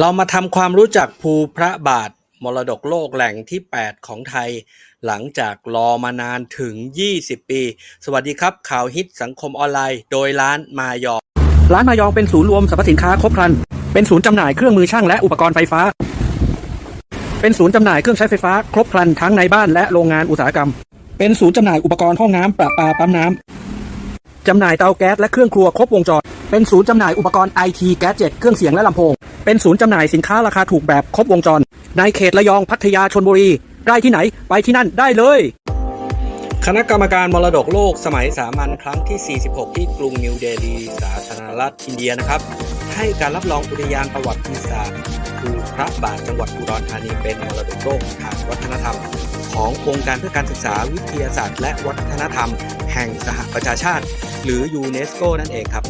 เรามาทำความรู้จักภูพระบาทมรดกโลกแหล่งที่ 8 ของไทย หลังจากรอมานานถึง 20 ปี สวัสดีครับ ข่าวฮิตสังคมออนไลน์ โดยร้านมายอง ร้านมายองเป็นศูนย์รวมสรรพสินค้าครบครัน เป็นศูนย์จำหน่ายเครื่องมือช่างและอุปกรณ์ไฟฟ้า เป็นศูนย์จำหน่ายเครื่องใช้ไฟฟ้าครบครันทั้งในบ้านและโรงงานอุตสาหกรรม เป็นศูนย์จำหน่ายอุปกรณ์ห้องน้ำประปาปั๊มน้ำจำหน่ายเตาแก๊สและเครื่องครัวครบวงจร เป็นศูนย์จำหน่ายอุปกรณ์ไอทีแก๊สเจ็ตเครื่องเสียงและลำโพง เป็นศูนย์จำหน่ายสินค้าราคาถูกแบบครบวงจร ในเขตระยองพัทยาชนบุรี ได้ที่ไหนไปที่นั่นได้เลย คณะกรรมการมรดกโลกสมัยสามัญครั้งที่ 46 ที่กรุงนิวเดลีสาธารณรัฐอินเดียนะครับ ให้การรับรองอุทยานประวัติศาสตร์ภูพระบาทจังหวัดอุดรธานีเป็นมรดกโลกทางวัฒนธรรม ขององค์การเพื่อการศึกษาวิทยาศาสตร์ และวัฒนธรรม แห่งสหประชาชาติ หรือยูเนสโกนั่นเองครับ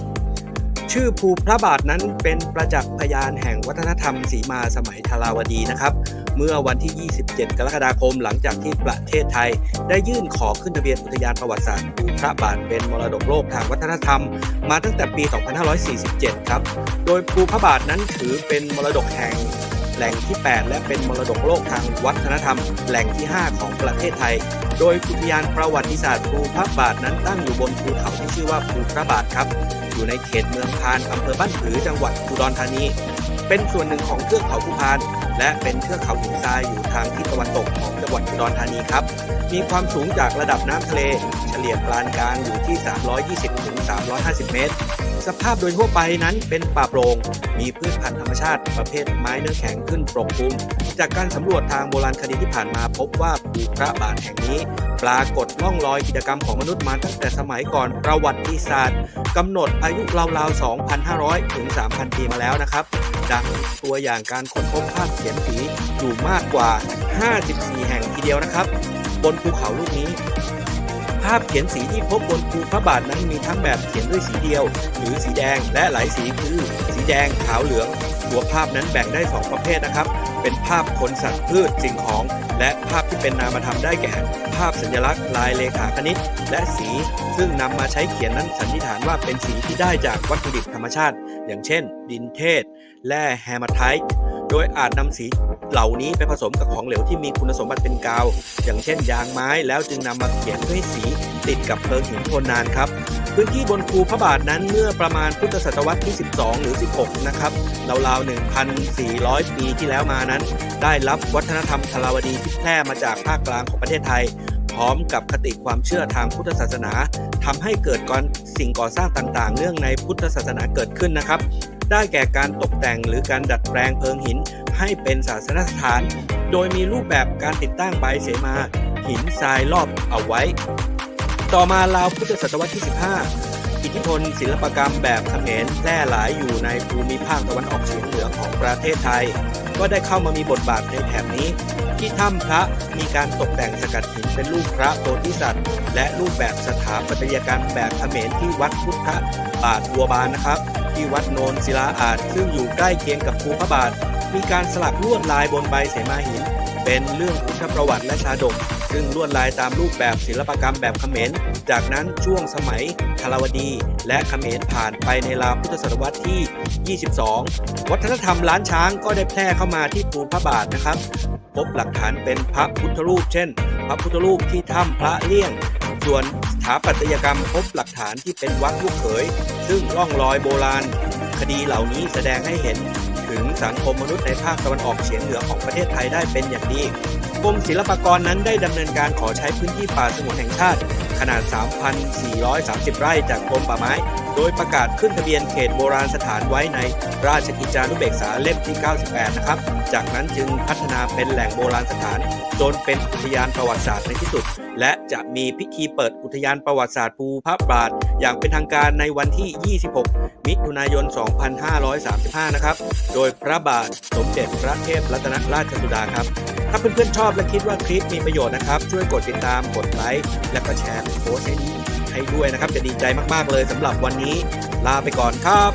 ชื่อภูพระบาทนั้นเป็นประจักษ์พยานแห่งวัฒนธรรมสีมาสมัยทาราวดีนะครับ เมื่อวันที่ 27 กรกฎาคมหลังจากที่ประเทศไทย ได้ยื่นขอขึ้นทะเบียนอุทยานประวัติศาสตร์ภูพระบาทเป็นมรดกโลกทางวัฒนธรรม มาตั้งแต่ปี 2547 ครับ โดยภูพระบาทนั้นถือเป็นมรดกแห่ง แหล่งที่ 8 และเป็นมรดกโลกทางวัฒนธรรม แหล่งที่ 5 ของประเทศไทย โดยอุทยานประวัติศาสตร์ภูพระบาทนั้นตั้งอยู่บนภูเขาที่ชื่อว่าภูพระบาทครับ อยู่ในเขตเมืองพานอำเภอบ้านผือจังหวัดอุดรธานี เป็นส่วนหนึ่งของเทือกเขาภูพาน และเป็นเทือกเขาหินทรายอยู่ทางทิศตะวันตกของจังหวัดอุดรธานีครับ มีความสูงจากระดับน้ำทะเล เฉลี่ยปานกลางอยู่ที่ 320ถึง350 เมตร สภาพโดยทั่วไปนั้นเป็นป่าโปร่ง มีพืชพันธุ์ธรรมชาติประเภทไม้เนื้อแข็งขึ้นปกคลุม จากการสำรวจทางโบราณคดีที่ผ่านมาพบว่าภูพระบาทแห่งนี้ ปรากฏร่องรอยกิจกรรมของมนุษย์มาตั้งแต่สมัยก่อนประวัติศาสตร์กำหนดอายุราวๆ 2,500 ถึง 3,000 ปีมาแล้วนะครับ ดัง ตัวอย่างการค้นพบภาพเขียนสีอยู่มากกว่า 54 แห่งทีเดียวนะครับ บนภูเขาลูกนี้ ภาพเขียนสีที่พบบนภูพระบาทนั้นมีทั้งแบบเขียนด้วยสีเดียว หรือสีแดงและหลายสีคือ สีแดงขาวเหลืองตัวภาพนั้นแบ่งได้ 2 ประเภทนะครับ เป็นภาพคนสัตว์พืชสิ่งของ และภาพที่เป็นนามธรรมได้แก่ ภาพสัญลักษณ์ลายเลขาคณิต และสี ซึ่งนำมาใช้เขียนนั้นสันนิษฐานว่าเป็นสีที่ได้จากวัตถุดิบธรรมชาติ อย่างเช่น ดินเทศ แร่แฮมาไทต์โดยอาจนำสีเหล่านี้ไปผสมกับของเหลวที่มีคุณสมบัติเป็นกาว อย่างเช่นยางไม้แล้วจึงนำมาเขียนเพื่อให้สีติดกับเพลิงหินทนนานครับ พื้นที่บนภูพระบาทนั้นเมื่อประมาณพุทธศตวรรษที่ 12 หรือ 16 นะครับราวๆ 1,400 ปีที่แล้วมานั้น ได้รับวัฒนธรรมทราวดีที่แพร่มาจากภาคกลางของประเทศไทย พร้อมกับคติความเชื่อทางพุทธศาสนาทำให้เกิดการสิ่งก่อสร้างต่างๆ เนื่องในพุทธศาสนาเกิดขึ้นนะครับ ได้แก่การตกแต่งหรือการดัดแปลงเพิงหินให้เป็นศาสนสถาน โดยมีรูปแบบการติดตั้งใบเสมา หินทรายรอบเอาไว้ ต่อมาราวพุทธศตวรรษที่ 15 อิทธิพลศิลปกรรมแบบเขมรแพร่หลายอยู่ในภูมิภาคตะวันออกเฉียงเหนือของประเทศไทย ก็ได้เข้ามามีบทบาทในแถบนี้ ที่ถ้ำพระมีการตกแต่งสกัดหินเป็นรูปพระโพธิสัตว์ และรูปแบบสถาปัตยกรรมแบบเขมรที่วัดพุทธบาทบัวบานนะครับ ที่วัดโนนศิลาอาจซึ่งอยู่ใกล้เคียงกับภูพระบาท มีการสลักลวดลายบนใบเสมาหิน เป็นเรื่องพุทธประวัติและชาดก ซึ่งลวดลายตามรูปแบบศิลปกรรมแบบเขมร จากนั้นช่วงสมัยทารวดี และเขมรผ่านไปในราวพุทธศตวรรษที่ 22 วัฒนธรรมล้านช้างก็ได้แพร่เข้ามาที่ภูพระบาทนะครับพบหลักฐานเป็นพระพุทธรูป เช่น พระพุทธรูปที่ถ้ำพระเลี่ยง ส่วน ถาปัตยกรรมพบหลักฐานที่เป็นวัดลูกเขย ซึ่งร่องรอยโบราณ คดีเหล่านี้แสดงให้เห็น ถึงสังคมมนุษย์ในภาคตะวันออกเฉียงเหนือของประเทศไทยได้เป็นอย่างดีกรมศิลปากรนั้นได้ดำเนินการขอใช้พื้นที่ป่าสงวนแห่งชาติ ขนาด 3,430 ไร่จากกรมป่าไม้ โดยประกาศขึ้นทะเบียนเขตโบราณสถานไว้ในราชกิจจานุเบกษาเล่มที่ 98 นะครับ จากนั้นจึงพัฒนาเป็นแหล่งโบราณสถาน จนเป็นอุทยานประวัติศาสตร์ในที่สุด และจะมีพิธีเปิดอุทยานประวัติศาสตร์ภูพระบาท อย่างเป็นทางการในวันที่ 26 มิถุนายน 2535 นะครับ โดยพระบาทสมเด็จพระเทพรัตนราชสุดาครับ ถ้าเพื่อนๆชอบอบและคิดว่าคลิปมีประโยชน์นะครับ ช่วยกดติดตามกดไลค์และก็แชร์โพสต์ให้นี้ให้ด้วยนะครับ จะดีใจมากๆเลยสำหรับวันนี้ ลาไปก่อนครับ